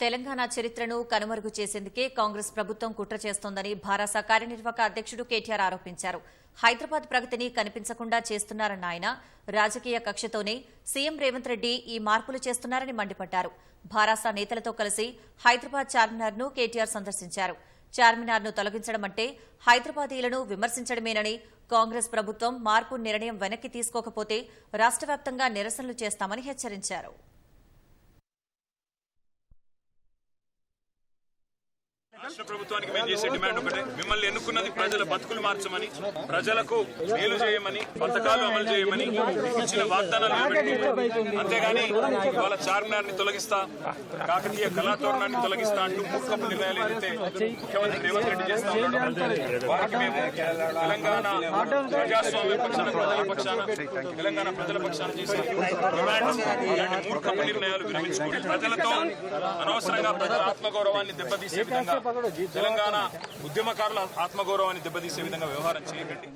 తెలంగాణ చరిత్రను కనుమరుగు చేసేందుకే కాంగ్రెస్ ప్రభుత్వం కుట్ర చేస్తోందని భారాస కార్యనిర్వాహక అధ్యక్షుడు కేటీఆర్ ఆరోపించారు. హైదరాబాద్ ప్రగతిని కనిపించకుండా చేస్తున్నారన్న ఆయన రాజకీయ కక్షతోనే సీఎం రేవంత్ రెడ్డి ఈ మార్పులు చేస్తున్నారని మండిపడ్డారు. భారాస నేతలతో కలిసి హైదరాబాద్ చార్మినార్ను కేటీఆర్ సందర్శించారు. చార్మినార్ను తొలగించడం అంటే హైదరాబాదీలను విమర్శించడమేనని కాంగ్రెస్ ప్రభుత్వం మార్పు నిర్ణయం వెనక్కి తీసుకోకపోతే రాష్ట్ర నిరసనలు చేస్తామని హెచ్చరించారు. రాష్ట్ర ప్రభుత్వానికి మేము చేసే డిమాండ్ ఒకటే. మిమ్మల్ని ఎన్నుకున్నది ప్రజల బతుకులు మార్చమని ప్రజలకు మేలు చేయమని పథకాలు అమలు చేయమని ఇచ్చిన వాగ్దానాలు అంతేగాని ఇవాళ చార్మినార్ని తొలగిస్తా కాకతీయ కళాతోరణాన్ని తొలగిస్తా అంటూ మూర్ఖపు నిర్ణయాలు ఏదైతే ముఖ్యమంత్రి రేవంత్ రెడ్డి చేస్తా వారికి మేము తెలంగాణ ప్రజాస్వామ్య పక్షాన ప్రజల పక్షాన తెలంగాణ ప్రజల పక్షాన చేసే డిమాండ్ ఇలాంటి మూర్ఖపు నిర్ణయాలు విరమించుకోండి ప్రజలతో అనవసరంగా ప్రజల ఆత్మగౌరవాన్ని దెబ్బతీసే విధంగా తెలంగాణ ఉద్యమకారుల ఆత్మగౌరవాన్ని దెబ్బతీసే విధంగా వ్యవహారం చేయకండి.